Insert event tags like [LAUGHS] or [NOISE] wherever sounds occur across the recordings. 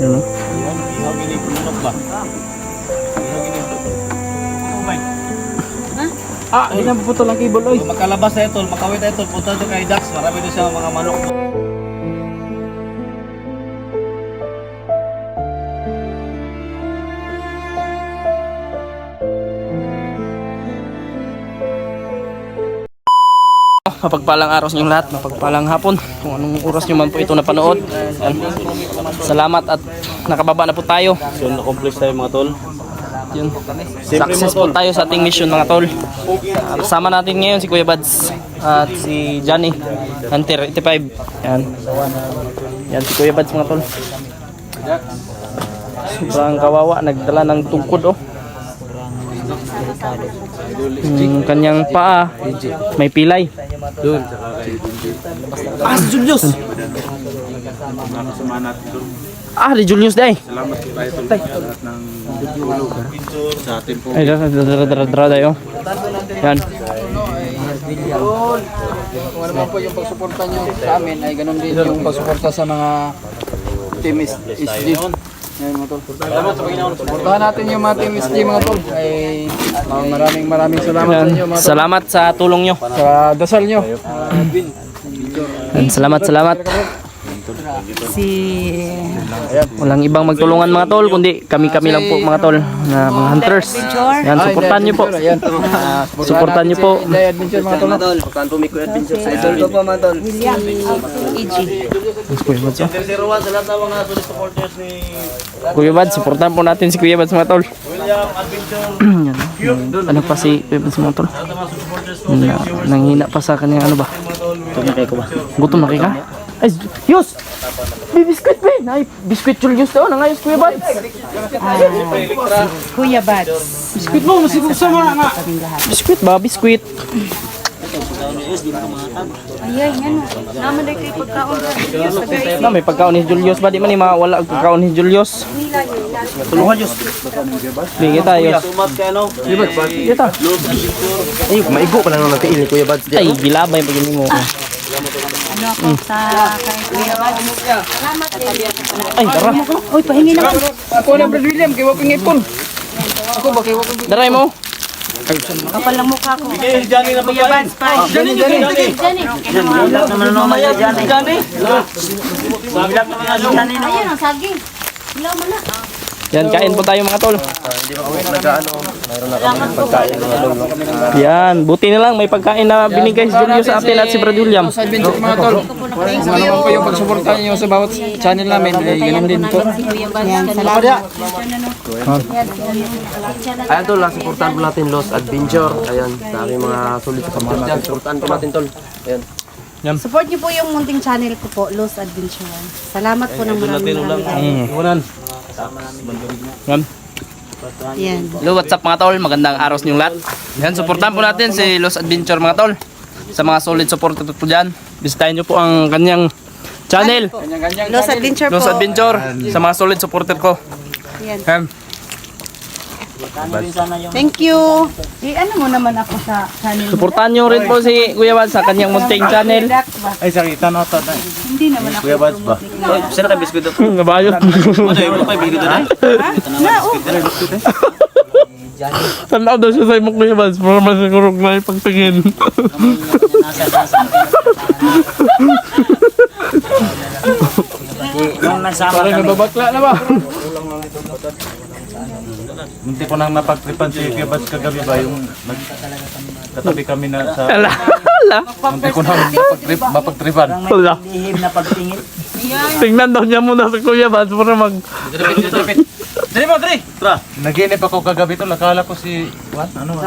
Yan o. Yan, ihaw gini punok ba? Ihaw gini Oh my. Ah, hindi na puputol ang cable oy. Makalabas na ito, makawit na ito, punta doon kay Dax. Marami doon siya mga manok. Mapagpalang araw sa inyong lahat, mapagpalang hapon. Kung anong oras nyo man po ito napanood. Yan. Salamat at nakababa na po tayo. So, na-accomplish tayo mga tol. Yun. Mga tol. tayo sa ating mission mga tol. Ah, Kasama natin ngayon si Kuya Bads at si Johnny Hunter 85. Yan. Yan si Kuya Bads mga tol. Sobrang kawawa, nagdala ng tungkod oh. Yung kanyang paa, may pilay. Doon. Ah, si Julius! Ah, di Julius day. Salamat tayo tol. Lahat ng tulog sa atin po. Ay, dara dara dara dara tayo. Yan. Kung ano man po yung pagsuporta nyo sa amin ay ganun din yung pagsuporta sa mga team is SG. Yan mga tol. Suportahan natin yung mga team SG mga tol. Ay ma- maraming maraming salamat sa inyo mga tol. Salamat sa tulong nyo. Sa dasal nyo. Salamat, salamat. Si Walang ibang magtulungan mga tol, kundi kami-kami lang po mga tol na mga hunters. Yan, supportan nyo po. Ayan. Supportan nyo po. Adventure mga tol. William EG. Si Rowan sa lahat ng mga solid supporters ni Kuya Bad, supportan po natin si Kuya Bad mga tol. William Adventure. [CLEARS THROAT] Ano pa si Kuya Bad mga tol? Po Na, nanghina pa sa kanya ano ba? Gutom na kayo ka? Ay, Yus! May biskuit ba yun? Ay, biskuit Julius daw. Nangayos Kuya Bad. Kuya Bads. Biskuit mo, masigong sama nga. Biskuit ba? Biskuit. Ayay, ano. Naman na kayo pagkaon sa Diyos. Sagay. Na, may pagkaon ni Julius ba? Di man ni mawala ang pagkaon ni Julius. Tulungan Diyos. Bigyan tayo. Sumat kay ano? Bigyan tayo. Ay, maigo pa lang ng tiil ni Kuya Bads. Ay, gilabay pag mo. Ano ako sa kay Kuya. Salamat din. Ay, tara. Uy, pahingi naman. Ako na Brad William, kay Waping Ipon. Ako ba kay Waping Daray mo. Kapal lang mukha ko. Sige, Johnny na Kuya Bads pa. Johnny, Johnny. Johnny. naman naman yan, Johnny. Johnny. Bilang naman nga Johnny. Ayun, ang saging. Ilaw mo na. Yan, kain po tayo mga tol. Nag-ano, mayroon na kami pagkain ng ano. no? Yan, buti na lang may pagkain na binigay si Julius sa atin at si Brad William. Sa adventure mga tol. Kung ano po yung pagsuporta nyo sa bawat channel namin ay ganun din po. Yan, salamat. Ayan tol, ah, supportahan po natin Lost Adventure. Ayan, sa aming mga sulit sa support dyan. Supportahan po natin tol. Ayan. Support niyo po yung munting channel ko po, Lost Adventure. Salamat po ng maraming maraming. Unan. Yan. Yan. Hello, what's up mga tol? Magandang araw sa inyong lahat. Yan, supportan po natin si Los Adventure mga tol. Sa mga solid supporter po dyan. Bisitahin nyo po ang kanyang channel. Lost Adventure po. Los Adventure. Sa mga solid supporter ko. Yan. Yan. Thank you. Eh, ano mo naman ako sa channel mo? Supportan nyo rin po si Kuya Wad sa kanyang munting channel. Ay, sakita na ito. Hindi naman ako. Kuya Bads ba? Sino ka biskuit ito? [LAUGHS] Nabayot. Ano yung pa biskuit na? Na, oh. [LAUGHS] Tanaw daw siya sa imong Kuya Wad. Para masigurog na ipagtingin. Parang nababakla na ba? Munti ko nang napagtripan si Kuya Bads kagabi ba yung nag- katabi kami na sa Ala. Ala. munti ko nang mapagtrip, mapagtripan. Ala. Tingnan daw niya muna sa Kuya Wad para mag... Dali mo, dali! Tra! Naginip ako kagabi to, nakala ko si... What? Ano?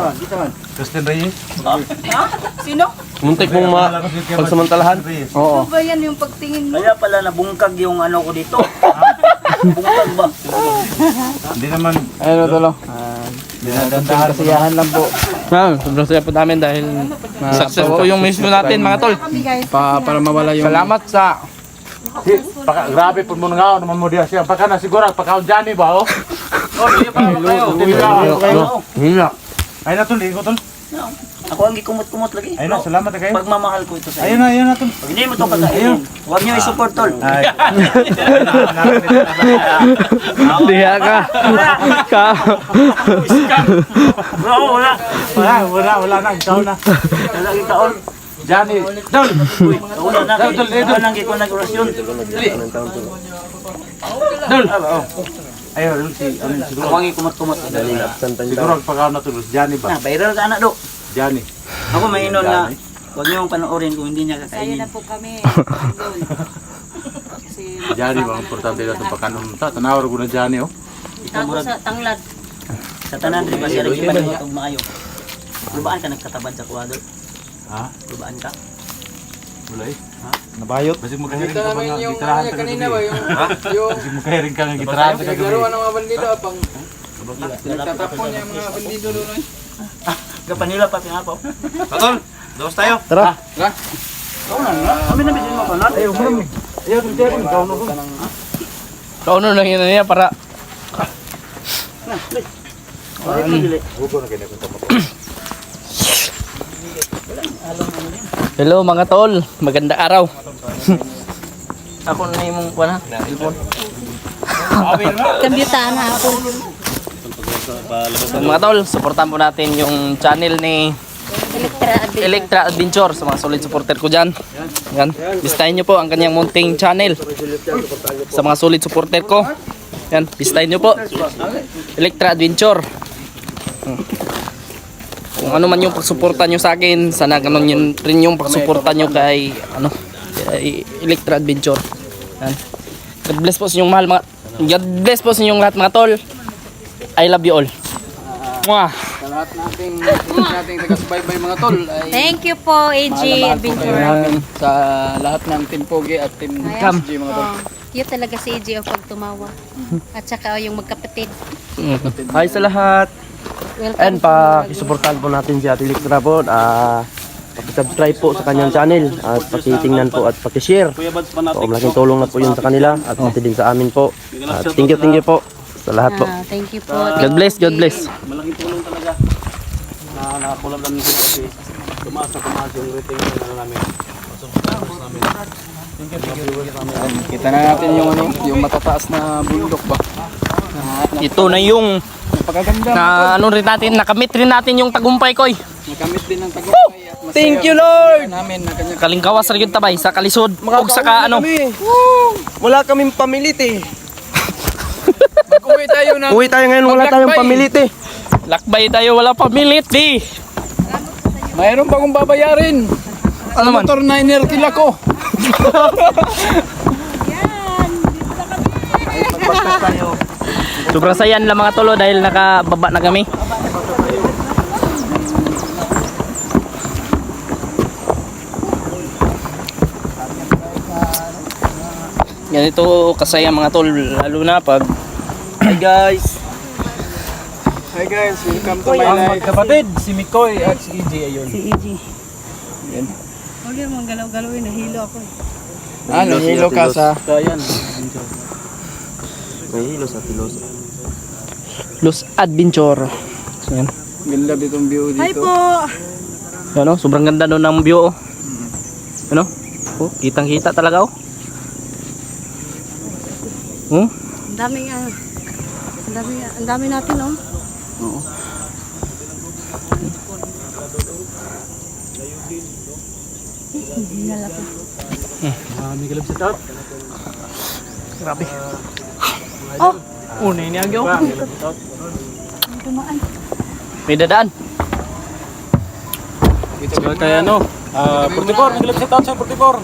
Justin Reyes? Sino? Muntik mong ma pagsamantalahan. Reyes. Ano ba yan yung pagtingin mo? Kaya pala nabungkag yung ano ko dito. Hindi naman Ayun tol. dinadandahan ko. Kasiyahan lang po. Ah, sobrang saya po namin dahil success po yung mission natin mga tol. Pa, para mawala yung... Salamat sa Di, Paka, grabe po mo nga naman mo diya siya. Pagka na siguro, pagka Johnny ba, oh? Oh, hindi pa kayo. Hindi. Hina. Ay, natuli ko tol. Ako ang gikumot-kumot lagi. Ayun na, Bro, salamat na kayo. Pagmamahal ko ito sa Ayun inyo. na, ayun na. Pag hindi mo ito kakainin, huwag niyo i-support tol. Ay. [LAUGHS] Diya ka. ka. Bro, wala. Wala, wala, wala na. Ikaw na. Wala yung taon. Johnny. Dol. Uy, wala na. Dol, dol, dol. Wala nang giko nag-orasyon. Dol. Ayun, si, ano, siguro. Ako ang gikumot-kumot. Siguro ang pagkaw na tulos. Johnny ba? Na, viral ka na do. Johnny. Ako mainon na huwag niyo panoorin kung hindi niya Sa'yo kakainin. na po kami. Doon. [LAUGHS] Kasi Johnny ba? Ang importante na itong pagkanon ta. Tanawar ko na Johnny, oh. ako sa tanglad. Sa tanan rin ba siya rin iba ng maayo. Lubaan ka nagkataban sa kuwadol? Ha? Lubaan ka? Wala eh. Nabayot. Basi mo kahiring Kita ka namin mga yung gitarahan ano sa kanina ba, yung, yung Basi mo kahiring ka ng gitarahan sa kagabi. naglaro ng mga bandido, pang nagtatapon niya yung mga bandido doon. eh. Kapanila pa pingapo. Patol, dawas tayo. Tara. Kami na bisin mo kanan. Ayaw, marami. Ayaw, Johnny. Ikaw na ko. Kauno lang yun niya para na kinakot mo. Hello mga tol, maganda araw. Ako na yung kuha na, cellphone. Kambyutan na ako. So, mga tol, supportan po natin yung channel ni Electra Adventure. Electra Adventure sa mga solid supporter ko dyan. Yan. Bistahin nyo po ang kanyang munting channel sa mga solid supporter ko. Yan, bistahin nyo po. Electra Adventure. Kung ano man yung pagsuporta nyo sa akin, sana ganun yun rin yung pagsuporta nyo kay ano, kay Electra Adventure. Yan. God bless po sa inyong mahal mga God bless po sa inyong lahat mga tol. I love you all. Mwah! Sa lahat nating, nating taga-subaybay mga tol, ay Thank you po, AG Adventure. namin sa lahat ng Team Pogi at Team Come. SG mga tol. Oh, cute talaga si AG o pag tumawa. At saka yung magkapatid. Hi sa lahat. Welcome. And pakisuportahan po natin si Ate Electra po. Ah, pakisubscribe po sa kanyang channel at pakitingnan po at pakishare. So, malaking tulong na po yun sa kanila at pati din sa amin po. At thank you, thank you po sa lahat po. Ah, thank you po. God bless, God bless. Malaking tulong talaga. Na nakakulab namin dito kasi tumaas na tumaas yung rating na ano namin. Kita na natin yung ano, yung matataas na bundok ba. Ito na yung Napakaganda. na ano rin natin, nakamit rin natin yung tagumpay koy. Nakamit din ng tagumpay at masaya Thank you Lord! namin na kanya Kalingkawas rin yung tabay sa kalisod. Ug saka ano, Wala kaming pamilit eh. Uwi tayo na. Uwi tayo ngayon, wala tayong pamilit eh. lakbay tayo wala pamilit di. Mayroon pa akong babayarin. Ano man? Motor na inertila ko. Sobrang saya nila mga tolo dahil nakababa na kami. Ganito kasaya mga tol lalo na pag Hi guys. Hi guys, welcome to my Ang life. magkapatid, si Mikoy at si EJ ayun. Huwag mong galaw-galawin, nahilo ako. Ah, nahilo ka sa... Kayan. May hilo sa tilos. Los Adventure. So, yan. Ganda ditong view dito. Hi po! Yan oh, sobrang ganda doon ng view oh. Ano? Oh, kitang-kita talaga oh. Oh, Ang daming ah. Ang dami, ang dami natin oh. Oo. grabe. Oh, unay niya agyo. May dadaan. Dito So, kaya ano, ah, 44, naglag sa taon sa 44.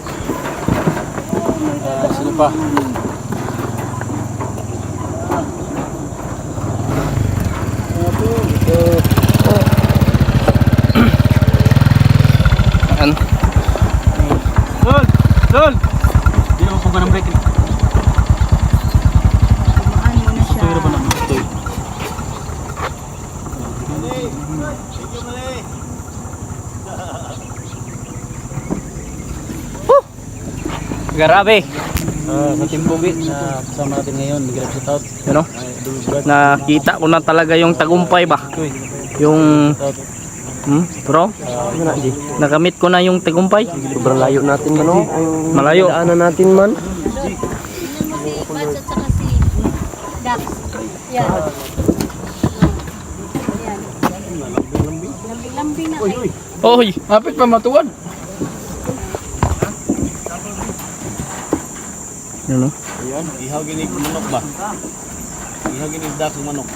Ah, sino pa? Yan. Dol! Dol! Hindi naman pong ganang break. Tumaan mo na siya. Grabe. Ah, sa Timbugi na kasama natin ngayon, sa taon. Ano? Nakita ko na talaga yung tagumpay ba? Yung Hmm, bro, Ano ko na yung tagumpay. Sobrang layo natin man, oh. Ang Malayo. daanan natin man. Tingnan mo si Bats at saka si Dax. Yan. Yan. Na eh. Oy, Hapit pa matuwan. ano? Ayan, ihaw gini manok ba? Ihaw gini dak manok.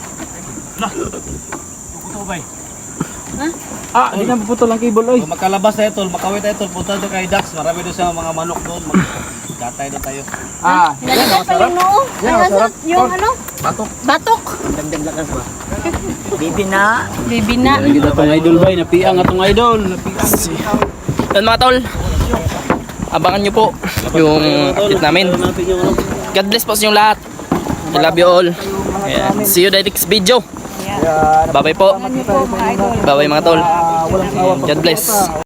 Ah, di na puputol ang cable oy. Kung makalabas tayo tol, makawit tayo tol, punta doon kay Dax, marami doon sa mga manok doon. Mag- Katay doon tayo. Ah, Nalagay pa yung noo. Ano sa yung ano? Batok. Batok. Bibi na. Bibi na. kita tong idol bay, napiang atong idol. Yan mga tol. Abangan nyo po yung hit namin. God bless po sa inyong lahat. I love you all. Ayan. See you in the next video. Bye bye po. Bye bye mga tol. God bless.